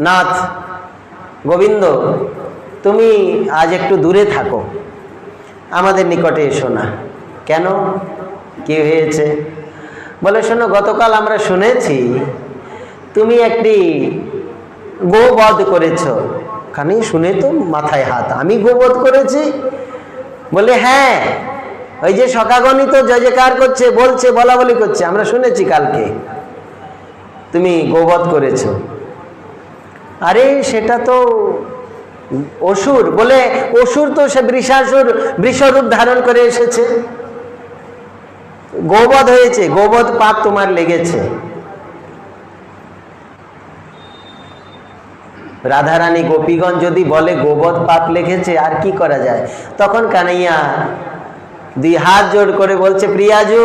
নাথ, গোবিন্দ, তুমি আজ একটু দূরে থাকো। আমাদের নিকটে এসো না। কেন? কি হয়েছে? বলে, শোনো, গতকাল আমরা শুনেছি তুমি একটি গোবধ করেছ। খানি শুনে তো মাথায় হাত। আমি গোবধ করেছি? বলে হ্যাঁ। ওই যে সকাগণিত জয়কার করছে, বলছে বলা বলি করছে। আমরা শুনেছি কালকে। তুমি গোবধ করেছ। আরে সেটা তো অসুর বলে অসুর তো সে বৃষাসুর, বৃষরূপ ধারণ করে এসেছে। গোবধ হয়েছে, গোবধ পাপ তোমার লেগেছে। রাধারানী গোপীগণ যদি বলে গোবধ পাপ লেগেছে, আর কি করা যায়? তখন কানাইয়া দুই হাত জোড় করে বলছে, প্রিয়াজু,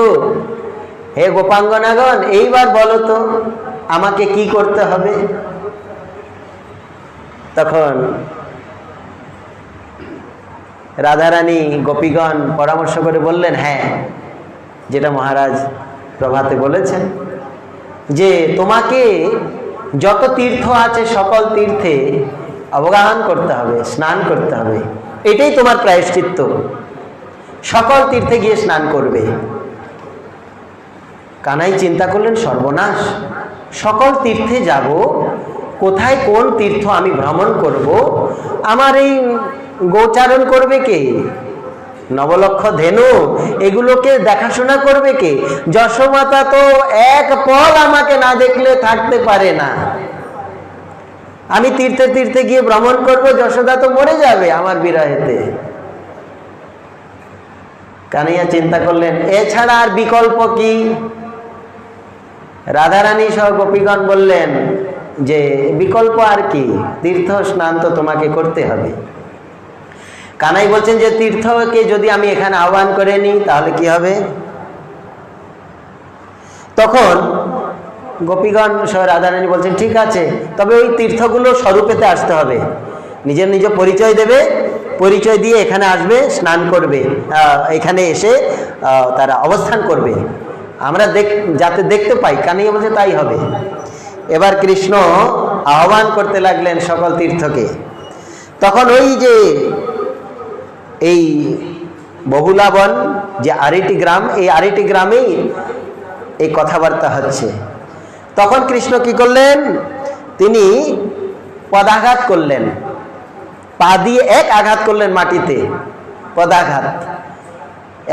হে গোপাঙ্গনাগণ, এইবার বলো তো, আমাকে কি করতে হবে? তখন রাধারানী গোপীগণ পরামর্শ করে বললেন হ্যাঁ যেটা মহারাজ প্রভাতে বলেছেন যে তোমাকে যত তীর্থ আছে সকল তীর্থে অবগাহন করতে হবে, স্নান করতে হবে। এটাই তোমার প্রায়শ্চিত্ত। সকল তীর্থে গিয়ে স্নান করবে। কানাই চিন্তা করলেন, সর্বনাশ। সকল তীর্থে যাব কোথায় কোন তীর্থ আমি ভ্রমণ করব? আমার এই গোচারণ করবে কে? নবলক্ষ ধেনু, এগুলোকে দেখাশোনা করবে কে? যশোমাতা তো এক পল আমাকে না দেখলে থাকতে পারে না। আমি তীর্থে তীর্থে গিয়ে ভ্রমণ করব, যশোদা তো মরে যাবে আমার বিরহেতে। কানাইয়া চিন্তা করলেন, এছাড়া আর বিকল্প কি? রাধারানী সহ গোপীগণ বললেন যে বিকল্প আর কি, তীর্থ স্নান তো তোমাকে করতে হবে। কানাই বলছেন যে তীর্থকে যদি আমি এখানে আহ্বান করে নিই, তাহলে কি হবে? তখন গোপীগণ সহ রাধারানী বলছেন, ঠিক আছে, তবে ওই তীর্থগুলো স্বরূপেতে আসতে হবে। নিজের নিজ পরিচয় দেবে, পরিচয় দিয়ে এখানে আসবে, স্নান করবে এখানে এসে তারা অবস্থান করবে। আমরা দেখ, যাতে দেখতে পাই। কানিয়ে বলছে, তাই হবে। এবার কৃষ্ণ আহ্বান করতে লাগলেন সকল তীর্থকে। তখন ওই যে এই বহুলাবন যে আরেকটি গ্রাম, এই আরেকটি গ্রামেই এই কথাবার্তা হচ্ছে। তখন কৃষ্ণ কি করলেন? তিনি পদাঘাত করলেন। পা দিয়ে এক আঘাত করলেন মাটিতে, পদাঘাত।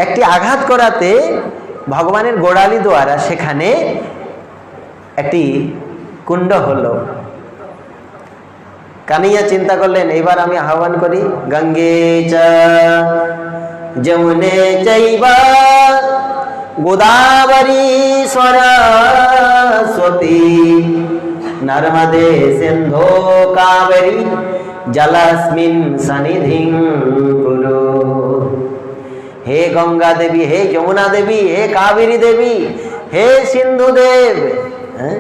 একটি আঘাত করাতে ভগবানের গোড়ালি দ্বারা সেখানে একটি কুণ্ড হলো। কানিয়া চিন্তা করলেন এবার আমি আহ্বান করি, গঙ্গে যমুনে চৈবা গোদাবরী সরস্বতী, নর্মদে সিন্ধো কাবেরী, জলাস্মিন সনিধিং কুরু। হে গঙ্গা দেবী, হে যমুনা দেবী, হে কাবেরী দেবী, হে সিন্ধু দেব। হ্যাঁ?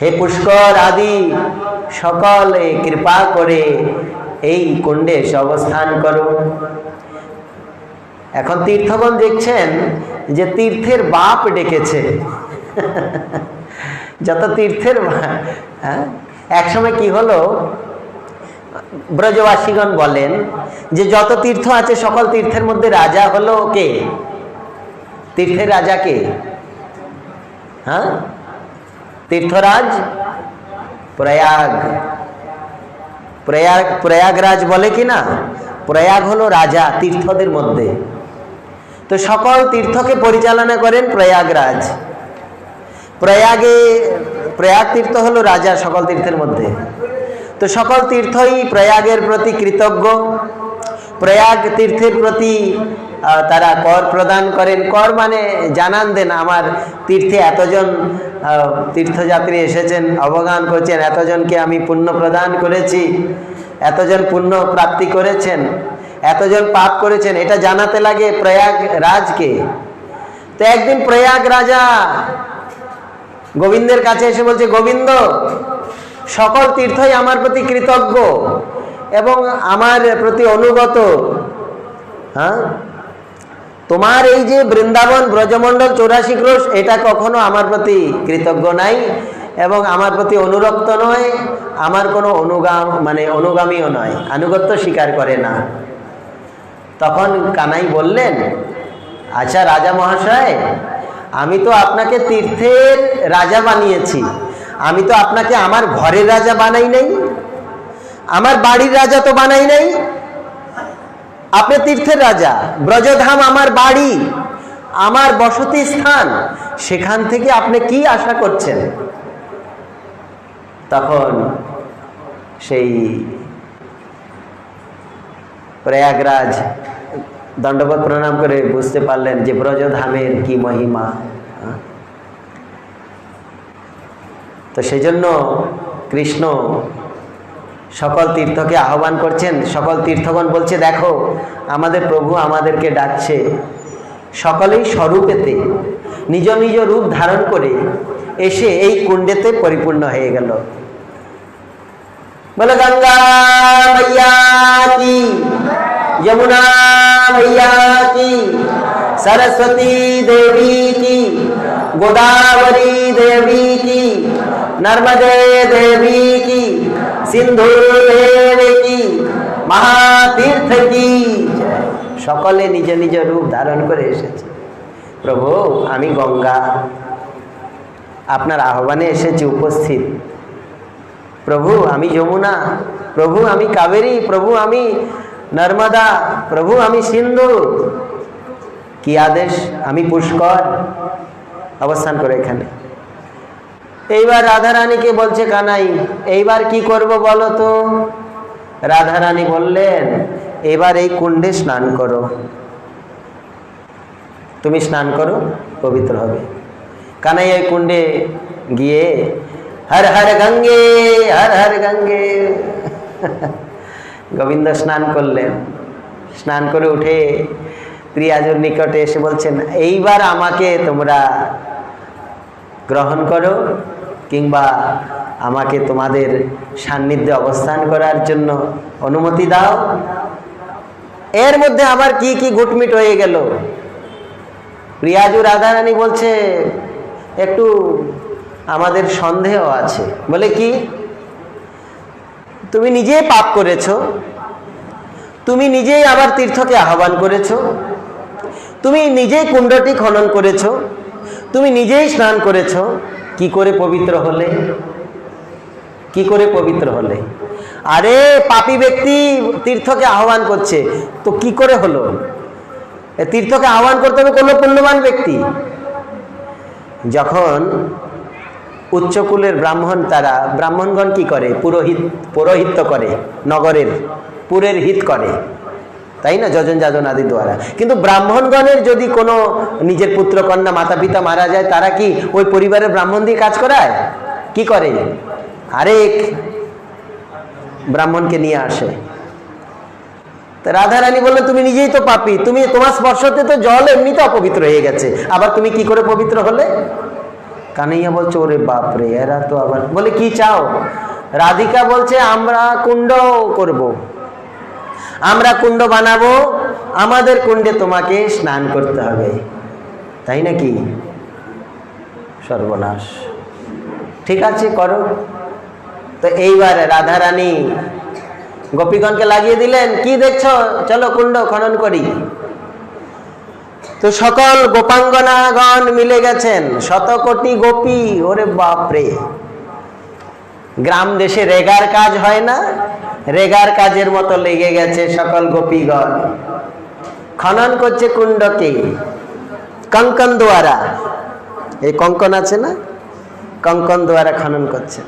হে পুষ্কর আদি, সকলে কৃপা করে এই কুণ্ডে অবস্থান করো। এখন তীর্থগণ দেখছেন যে তীর্থের বাপ ডেকেছে। যত তীর্থের হ্যাঁ? একসময় কি হলো? ব্রজবাসীগণ বলেন যে যত তীর্থ আছে, সকল তীর্থের মধ্যে রাজা হলো কে? তীর্থের রাজা কে? হ্যাঁ? তীর্থরাজ? প্রয়াগ। প্রয়াগ প্রয়াগরাজ বলে কি না প্রয়াগ হলো রাজা তীর্থদের মধ্যে। তো সকল তীর্থকে পরিচালনা করেন প্রয়াগরাজ। প্রয়াগে প্রয়াগ তীর্থ হলো রাজা সকল তীর্থের মধ্যে। তো সকল তীর্থই প্রয়াগের প্রতি কৃতজ্ঞ। প্রয়াগ তীর্থের প্রতি তারা কর প্রদান করেন। কর মানে জানান দেন, আমার তীর্থে এতজন তীর্থযাত্রী এসেছেন, অবগান করছেন, এতজনকে আমি পুণ্য প্রদান করেছি, এতজন পুণ্য প্রাপ্তি করেছেন, এতজন পাপ করেছেন, এটা জানাতে লাগে প্রয়াগ রাজকে তো একদিন প্রয়াগ রাজা গোবিন্দের কাছে এসে বলছে, গোবিন্দ, সকল তীর্থই আমার প্রতি কৃতজ্ঞ এবং আমার প্রতি অনুগত। হ্যাঁ? তোমার এই যে বৃন্দাবন ব্রজমণ্ডল চৌরাশি ক্রোশ, এটা কখনো আমার প্রতি কৃতজ্ঞ নাই এবং আমার প্রতি অনুরক্ত নয়, আমার কোনো অনুগাম মানে অনুগামীও নয়, আনুগত্য স্বীকার করে না। তখন কানাই বললেন আচ্ছা রাজা মহাশয়, আমি তো আপনাকে তীর্থের রাজা বানিয়েছি, আমি তো আপনাকে আমার ঘরের রাজা বানাই নাই, আমার বাড়ির রাজা তো বানাই নাই আপনি তীর্থের রাজা, ব্রজধাম আমার বাড়ি, আমার বসতি স্থান, সেখান থেকে আপনি কি আশা করছেন তখন সেই প্রয়াগরাজ দণ্ডবোধ প্রণাম করে বুঝতে পারলেন যে ব্রজধামের কি মহিমা? তো সেই জন্য কৃষ্ণ সকল তীর্থকে আহ্বান করছেন সকল তীর্থগণ বলছে দেখো আমাদের প্রভু আমাদেরকে ডাকছে সকলেই স্বরূপেতে নিজ নিজ রূপ ধারণ করে এসে এই কুণ্ডেতে পরিপূর্ণ হয়ে গেল বলে গঙ্গা मैया की यमुना मैया की सरस्वती देवी की गोदावरी देवी की नर्मदे देवी की সকলে নিজ নিজ রূপ ধারণ করে এসেছে। প্রভু, আমি গঙ্গা। আপনার আহ্বানে এসেছি উপস্থিত। প্রভু, আমি যমুনা। প্রভু, আমি কাবেরী। প্রভু, আমি নর্মদা। প্রভু, আমি সিন্ধু। কি আদেশ? আমি পুষ্কর। অবস্থান করে এখানে। এইবার রাধারানীকে বলছে, কানাই, এইবার কি করব বলো তো? রাধারানী বললেন, এবার এই কুণ্ডে স্নান করো। তুমি স্নান করো, পবিত্র হবে। কানাই এই কুণ্ডে গিয়ে, হর হর গঙ্গে, হর হর গঙ্গে। গোবিন্দ স্নান করলেন। স্নান করে উঠে প্রিয়াজুর নিকটে এসে বলছেন, এইবার আমাকে তোমরা গ্রহণ করো কিংবা আমাকে তোমাদের সান্নিধ্যে অবস্থান করার জন্য অনুমতি দাও। এর মধ্যে আবার কি কি গুটমিট হয়ে গেল? প্রিয়াজু রাধারানী বলছে, একটু আমাদের সন্দেহ আছে। বলে কি? তুমি নিজেই পাপ করেছ। তুমি নিজেই আবার তীর্থকে আহ্বান করেছ। তুমি নিজেই কুণ্ডটি খনন করেছ। তুমি নিজেই স্নান করেছ। কি করে পবিত্র হলে? কি করে পবিত্র হলে? আরে, পাপী ব্যক্তি তীর্থকে আহ্বান করছে। তো কি করে হলো? তীর্থকে আহ্বান করতে হবে কোনো পুণ্যবান ব্যক্তি? যখন উচ্চকুলের ব্রাহ্মণ তারা, ব্রাহ্মণগণ কি করে? পুরোহিত, পৌরোহিত্য করে, নগরের, পুরের হিত করে। তাই না? যজন যাজন আদি দ্বারা। কিন্তু ব্রাহ্মণগণের যদি কোনো নিজের পুত্র, কন্যা, মাতা, পিতা মারা যায়, তারা কি ওই পরিবারের ব্রাহ্মণ দিয়ে কাজ করায়? কি করে? আরেক ব্রাহ্মণকে নিয়ে আসে। তা রাধারানী বললেন, তুমি নিজেই তো পাপি। তুমি তোমার স্পর্শতে তো জল এমনিতে অপবিত্র হয়ে গেছে। আবার তুমি কি করে পবিত্র হলে? কানাইয়া বলছে, ওরে বাপরে, এরা তো আবার বলে, কি চাও? রাধিকা বলছে, আমরা কুণ্ড করব। আমরা কুণ্ড বানাবো, আমাদের কুণ্ডে তোমাকে স্নান করতে হবে। তাই নাকি? সর্বনাশ। ঠিক আছে, করো। তো এইবার রাধারানী গোপীগণকে লাগিয়ে দিলেন। কি দেখছ? চলো কুণ্ড খনন করি। তো সকল গোপাঙ্গনাগণ মিলে গেছেন। শত কোটি গোপী, ওরে বাপরে। গ্রাম দেশে রেগার কাজ হয় না? রেগার কাজের মতো লেগে গেছে সকল গোপীগণ। খনন করছে কুণ্ডকে। কঙ্কন দ্বারা। এই কঙ্কন আছে না? কঙ্কন দ্বারা খনন করছে।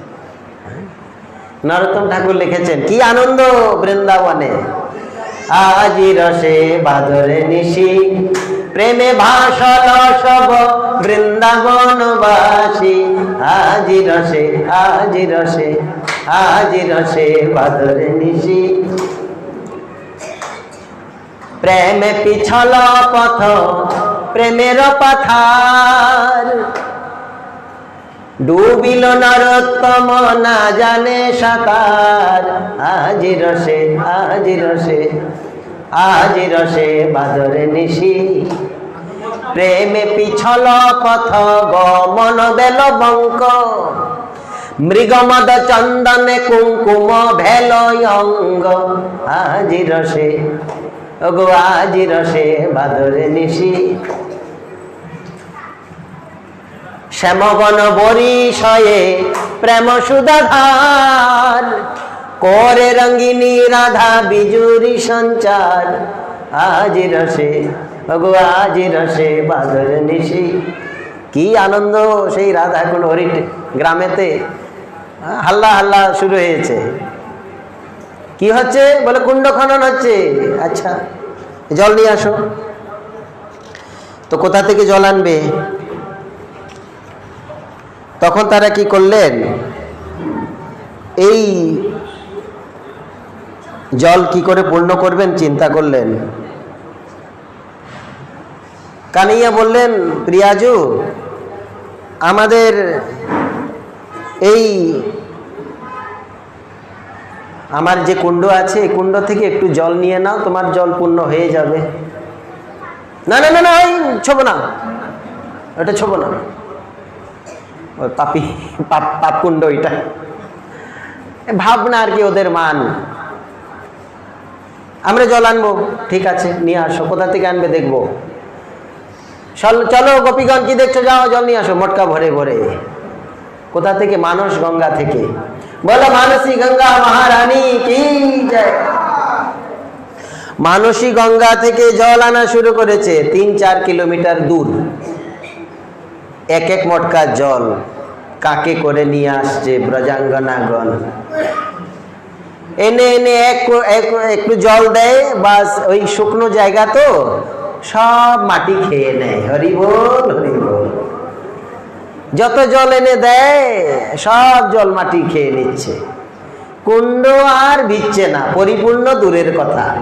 নরোত্তম ঠাকুর লিখেছেন, কি আনন্দ বৃন্দাবনে। আজি রসে বাদরে নিশি। প্রেমে ভাষল সব বৃন্দাবনবাসী আজি রসে আজি রসে আজি রসে বাদরে নিশি। প্রেমে পিছল পথ, প্রেমের পাথার। ডুবিল নরোত্তম, না জানে সাকার। আজি রসে আজি রসে আজি রসে বাদরে নিশি। প্রেমে পিছল পথ গমন বেল বঙ্ক। মৃগমদ চন্দনে কুঙ্কুম ভেলয়ঙ্গ আজি রসে, ওগো আজি রসে বাদরে নিশি। শ্যামবন বরিশয়ে প্রেম সুধাধার করে রঙ্গিনী রাধা বিজুরি সঞ্চার। আজি রসে, ওগো আজি রসে বাদর নিশি। কি আনন্দ সেই রাধা এখন হরি গ্রামেতে। হাল্লা হাল্লা শুরু হয়েছে। কি হচ্ছে? বলে কুণ্ড খনন হচ্ছে। আচ্ছা জল নিয়ে আসো। তো কোথা থেকে জল আনবে? তখন তারা কি করলেন? এই জল কি করে পূর্ণ করবেন? চিন্তা করলেন। কানাইয়া বললেন, প্রিয়াজু, আমাদের এই আমার যে কুণ্ড আছে কুণ্ড থেকে একটু জল নিয়ে নাও, তোমার জল পূর্ণ হয়ে যাবে। না না না না, ওই ছোব না। ওটা ছোব না। পাপি, পাপ পাপ কুণ্ড ওইটা। ভাবনা আর কি ওদের মান। আমরা জল আনব। ঠিক আছে, নিয়ে আসো। কোথা থেকে আনবে দেখব। চল- গোপীগণ, কি দেখছ? যাও, জল নিয়ে আসো, মটকা ভরে ভরে। কোথা থেকে? মানস গঙ্গা থেকে। বলো, মানসী গঙ্গা মহারানী, কি মানসী গঙ্গা থেকে জল আনা শুরু করেছে তিন চার কিলোমিটার দূর। এক এক মটকা জল কাকে করে নিয়ে আসছে ব্রজাঙ্গনাগণ? এনে এনে এক এক- একটু জল দেয়, বাস ওই শুকনো জায়গা তো, সব মাটি খেয়ে নেয়। হরি বল যত জল এনে দেয়, সব জল মাটি খেয়ে নিচ্ছে। কুণ্ড আর ভিজছে না, পরিপূর্ণ দূরের কথা।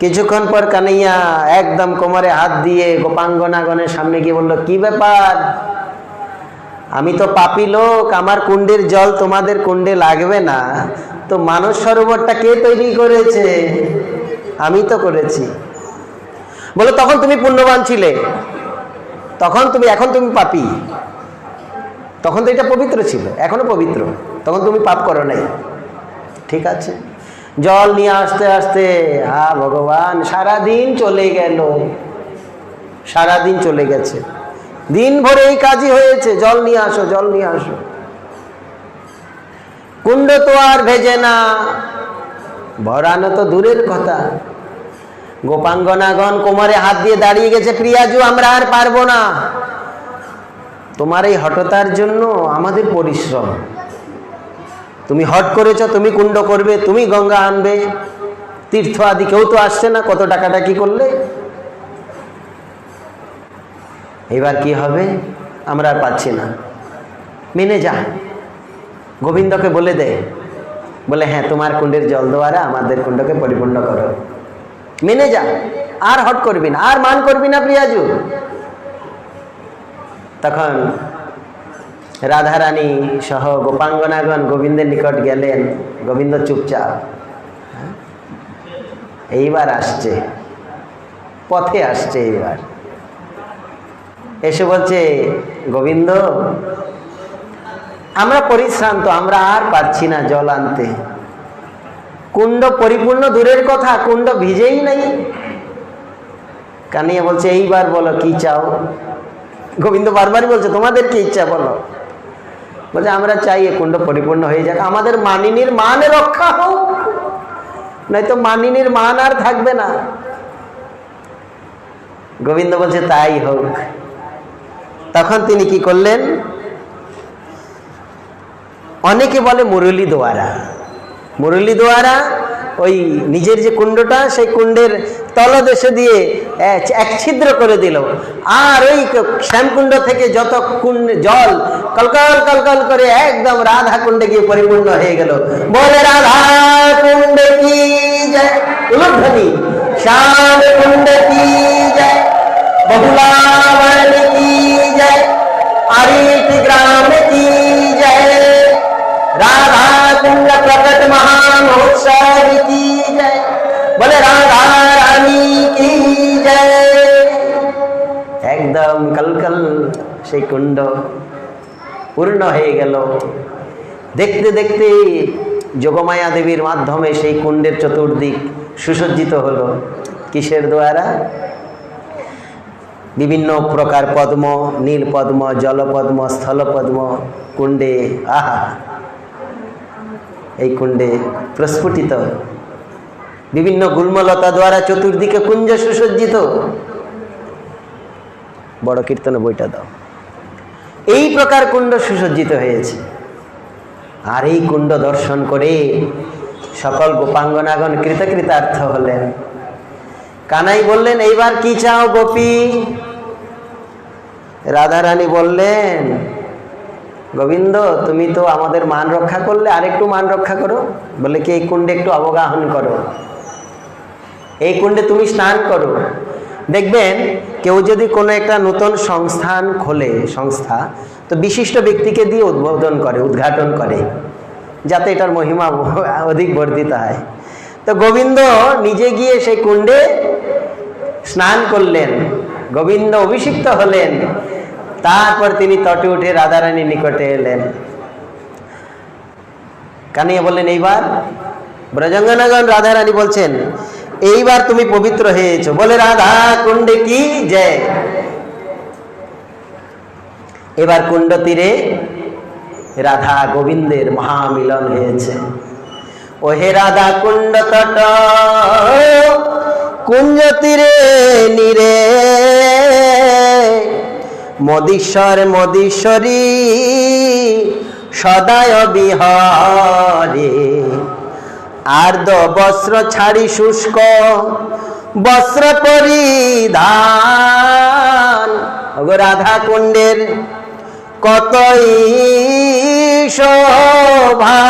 কিছুক্ষণ পর কানাইয়া একদম কোমরে হাত দিয়ে গোপাঙ্গনাগণের সামনে গিয়ে বলল, কি ব্যাপার? আমি তো পাপি লোক, আমার কুণ্ডের জল তোমাদের কুণ্ডে লাগবে না। তো মানস সরোবরটা কে তৈরি করেছে? আমি তো করেছি। বলো, তখন তুমি পুণ্যবান ছিলে। তখন তুমি, এখন তুমি পাপি। তখন তো এটা পবিত্র ছিল, এখনও পবিত্র। তখন তুমি পাপ করো নাই। ঠিক আছে। জল নিয়ে আসতে আসতে হা ভগবান সারা দিন চলে গেল। সারা দিন চলে গেছে। দিন ভরে এই কাজই হয়েছে, জল নিয়ে আসো, জল নিয়ে আসো। কুণ্ড তো আর ভেজে না, ভরানো তো দূরের কথা। গোপাঙ্গনাগণ কোমরে হাত দিয়ে দাঁড়িয়ে গেছে, প্রিয়াজু, আমরা আর পারব না। তোমার এই হঠতার জন্য আমাদের পরিশ্রম। তুমি হট করেছ, তুমি কুণ্ড করবে, তুমি গঙ্গা আনবে। তীর্থ আদি কেউ তো আসছে না, কত টাকাটা কি করলে? এবার কি হবে? আমরা আর পাচ্ছি না। মেনে যা। গোবিন্দকে বলে দে। বলে হ্যাঁ তোমার কুণ্ডের জল দেওয়ারা আমাদের কুণ্ডকে পরিপূর্ণ করো। মেনে যা। আর হট করবি না। আর মান করবি না প্রিয়াজু। তখন রাধারানী সহ গোপাঙ্গনাগণ গোবিন্দের নিকট গেলেন। গোবিন্দ চুপচাপ হ্যাঁ? এইবার আসছে। পথে আসছে এইবার। এসে বলছে, গোবিন্দ, আমরা পরিশ্রান্ত, আমরা আর পারছি না জল আনতে। কুণ্ড পরিপূর্ণ দূরের কথা, কুণ্ড ভিজেই নাই। কানিয়া বলছে, এইবার বলো, কি চাও? গোবিন্দ বারবারই বলছে, তোমাদের কি ইচ্ছা বলো? বলছে, আমরা চাই এ কুণ্ড পরিপূর্ণ হয়ে যাক। আমাদের মানিনীর মান রক্ষা হোক। নয়তো মানিনীর মান আর থাকবে না। গোবিন্দ বলছে, তাই হোক। তখন তিনি কি করলেন? অনেকে বলে মুরলী দোয়ারা। মুরলী দোয়ারা ওই নিজের যে কুণ্ডটা, সেই কুণ্ডের তলদেশে দিয়ে এক- ছিদ্র করে দিল। আর ওই শ্যামকুণ্ড থেকে যত কুণ্ড, জল কলকল কলকল করে একদম রাধা কুণ্ডে গিয়ে পরিপূর্ণ হয়ে গেল। বলে, রাধা কুণ্ড কি যায় শ্যাম কুণ্ড কি যায় बहुलावन की जय अरित ग्राम की जय राधा कुंड प्रकट महामहोत्सव की जय बोले राधा रानी की জয় একদম কলকল সেই কুণ্ড পূর্ণ হয়ে গেল দেখতে দেখতে যোগমায়া দেবীর মাধ্যমে সেই কুণ্ডের চতুর্দিক সুসজ্জিত হলো কিসের দ্বারা বিভিন্ন প্রকার পদ্ম, নীল পদ্ম জলপদ্ম স্থলপদ্ম কুণ্ডে, আহা। এই কুণ্ডে প্রস্ফুটিত। বিভিন্ন গুল্মলতা দ্বারা চতুর্দিকে কুঞ্জ সুসজ্জিত। বড় কীর্তন বইটা দাও। এই প্রকার কুণ্ড সুসজ্জিত হয়েছে। আর এই কুণ্ড দর্শন করে সকল গোপাঙ্গনাগণ কৃতকৃতার্থ হলেন। কানাই বললেন, এইবার কি চাও গোপী? রাধারানী বললেন, গোবিন্দ, তুমি তো আমাদের মান রক্ষা করলে, আরেকটু মান রক্ষা করো। বলে কি, এই কুণ্ডে একটু অবগাহন করো। এই কুণ্ডে তুমি স্নান করো। দেখবেন, কেউ যদি কোনো একটা নতুন সংস্থান খোলে, সংস্থা, তো বিশিষ্ট ব্যক্তিকে দিয়ে উদ্বোধন করে, উদ্ঘাটন করে, যাতে এটার মহিমা অধিক বর্ধিত হয়। তো গোবিন্দ নিজে গিয়ে সেই কুণ্ডে স্নান করলেন। গোবিন্দ অভিষিক্ত হলেন। তারপর তিনি তটে উঠে রাধারানীর নিকটে এলেন। কানিয়ে বললেন, এইবার? ব্রজঙ্গনাগন রাধারানী বলছেন, এইবার তুমি পবিত্র হয়েছো। বলে, রাধা, কুণ্ডে কি জয়? এবার কুণ্ড তীরে রাধা গোবিন্দের মহামিলন হয়েছে। ওহে রাধা কুণ্ড তট। কুঞ্জ তীরে নিরে। মদীশ্বর, মদীশ্বরী, সদায় বিহারে। আর্দ বস্ত্র ছাড়ি শুষ্ক, বস্ত্র পরিধান। রাধা কুণ্ডের, কতই শোভা।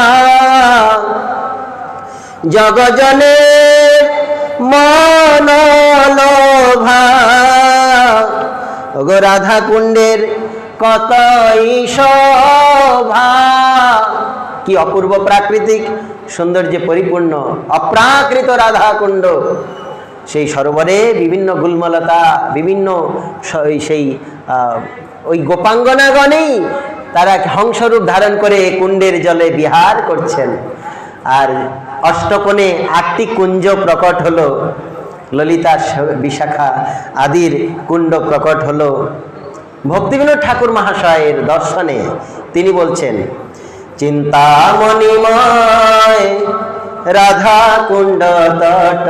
জগজনে মনলোভা। ওগো রাধা কুণ্ডের কতই শোভা। কি অপূর্ব প্রাকৃতিক সৌন্দর্যে পরিপূর্ণ, অপ্রাকৃত রাধা কুণ্ড সেই সরোবরে বিভিন্ন গুলমলতা, বিভিন্ন সেই ওই গোপাঙ্গনাগণেই তারা হংসরূপ ধারণ করে কুণ্ডের জলে বিহার করছেন। আর অষ্টকোণে আটটি কুঞ্জ প্রকট হলো। ললিতা বিশাখা আদির কুণ্ড প্রকট হলো। ভক্তিবিনোদ ঠাকুর মহাশয়ের দর্শনে তিনি বলছেন চিন্তামণিময় রাধা কুণ্ড তট,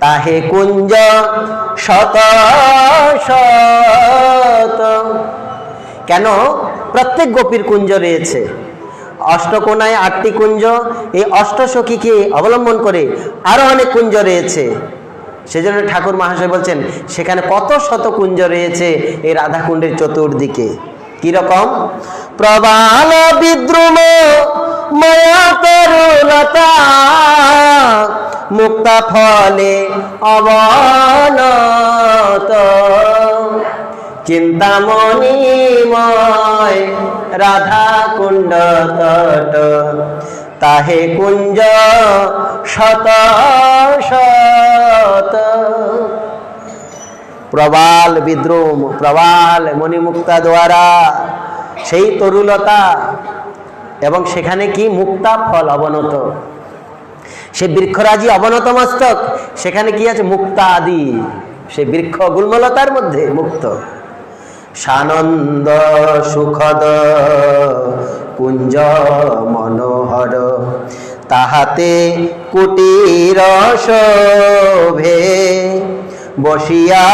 তাহে কুঞ্জ শত শত। কেন? প্রত্যেক গোপীর কুঞ্জ রয়েছে। অষ্টকোণায় আটটি কুঞ্জ। এই অষ্টসখীকে অবলম্বন করে আরও অনেক কুঞ্জ রয়েছে। সেজন্য ঠাকুর মহাশয় বলছেন, সেখানে কত শত কুঞ্জ রয়েছে এই রাধাকুণ্ডের চতুর্দিকে? কীরকম প্রবাল বিদ্রুম, মায়া তরুলতা মুক্তা ফলে অবনত চিন্তামণিময় রাধা কুণ্ড তট। তাহে কুঞ্জ শত শত। প্রবাল বিদ্রুম, প্রবাল মণিমুক্তা দ্বারা সেই তরুলতা এবং সেখানে কি মুক্তা ফল অবনত? সে বৃক্ষরাজি অবনত মস্তক, সেখানে কি আছে মুক্তা আদি সে বৃক্ষ গুল্মলতার মধ্যে মুক্ত। সানন্দ সুখদ কুঞ্জ মনোহর। তাহাতে কুটির শোভে, বসিয়া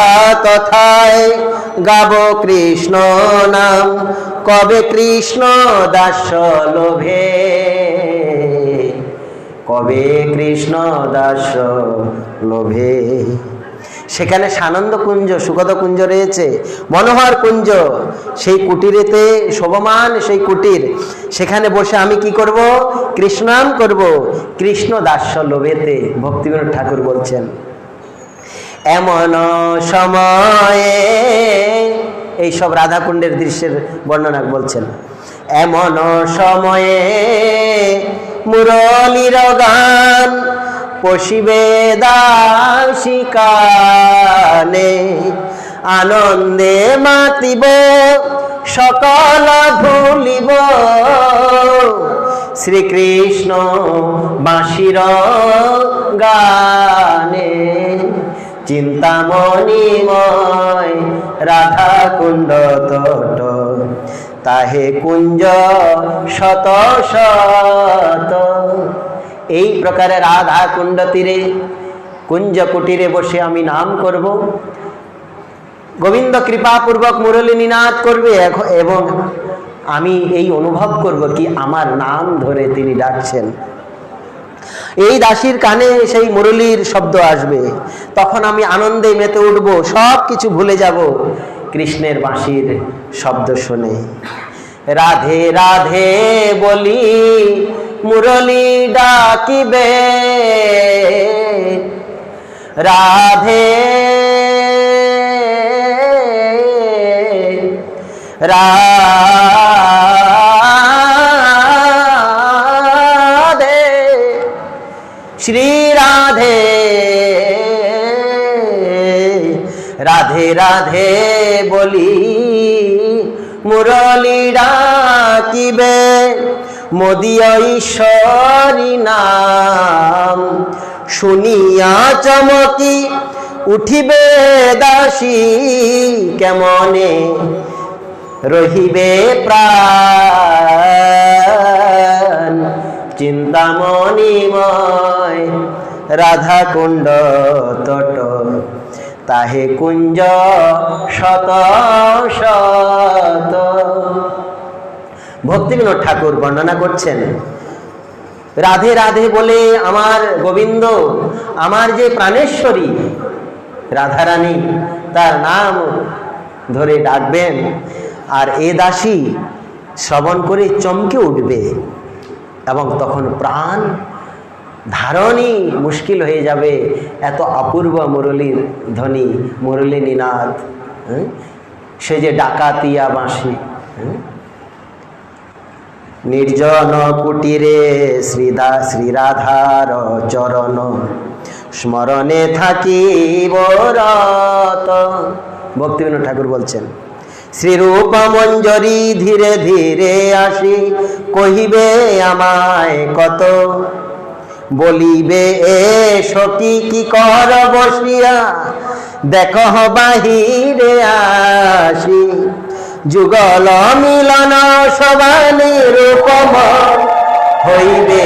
তথায় গাব কৃষ্ণ নাম, কবে কৃষ্ণ দাস লোভে? কবে কৃষ্ণ দাস লোভে? সেখানে সানন্দ কুঞ্জ সুখদ কুঞ্জ রয়েছে, মনোহর কুঞ্জ, সেই কুটিরেতে শোভমান, সেই কুটির। সেখানে বসে আমি কি করব? কৃষ্ণাম করব, কৃষ্ণ দাস্য লোভেতে ভক্তিবিনোদ ঠাকুর বলছেন। এমন সময়ে, এই সব রাধাকুণ্ডের দৃশ্যের বর্ণনা বলছেন। এমন সময়ে মুরলীর গান পশিবে আনন্দে মাতিব, সকল ভুলিব। শ্রীকৃষ্ণ বাঁশির গানে, চিন্তামণিময় রাধা কুণ্ড তট, তাহে কুঞ্জ শত শত। এই প্রকারে রাধা কুণ্ড তীরে কুঞ্জ কুটিরে বসে আমি নাম করব। গোবিন্দ কৃপাপূর্বক মুরলী নিনাদ করবে এবং আমি এই অনুভব করব কি আমার নাম ধরে তিনি ডাকছেন। এই দাসীর কানে সেই মুরলীর শব্দ আসবে। তখন আমি আনন্দে মেতে উঠব সব কিছু ভুলে যাব কৃষ্ণের বাঁশির শব্দ শুনে। রাধে রাধে বলি মুরলী ডাকিবে। রাধে। রাধে। শ্রী রাধে। রাধে রাধে বলি মুরলী ডাকিবে। মোদিয় নাম। শুনিয়া চমকি, উঠিবে দাসী কেমনে? রহিবে প্রাণ। চিন্তামণিময় রাধা কুণ্ড তট। তাহে কুঞ্জ শত শত। ভক্তিবিনোদ ঠাকুর বর্ণনা করছেন রাধে রাধে বলে আমার গোবিন্দ, আমার যে প্রাণেশ্বরী, রাধারানী, তার নাম ধরে ডাকবেন আর এ দাসী শ্রবণ করে চমকে উঠবে এবং তখন প্রাণ ধারণই মুশকিল হয়ে যাবে এত অপূর্ব মুরলীর ধ্বনি মুরলী নিনাদ? সে যে ডাকাতিয়া বাঁশি হ্যাঁ? নির্জন কুটিরে শ্রীদা শ্রীরাধার চরণ। স্মরণে থাকি রত। ভক্তিবিনোদ ঠাকুর বলছেন, শ্রীরূপ মঞ্জরি ধীরে ধীরে আসি, কহিবে আমায় কত? বলিবে, এ সখী, কি কর বসিয়া? দেখ বাহিরে আসি। যুগল মিলন সবানি রূপম হইবে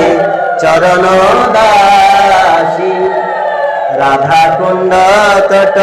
চরণ দাসী। রাধা কুণ্ড তট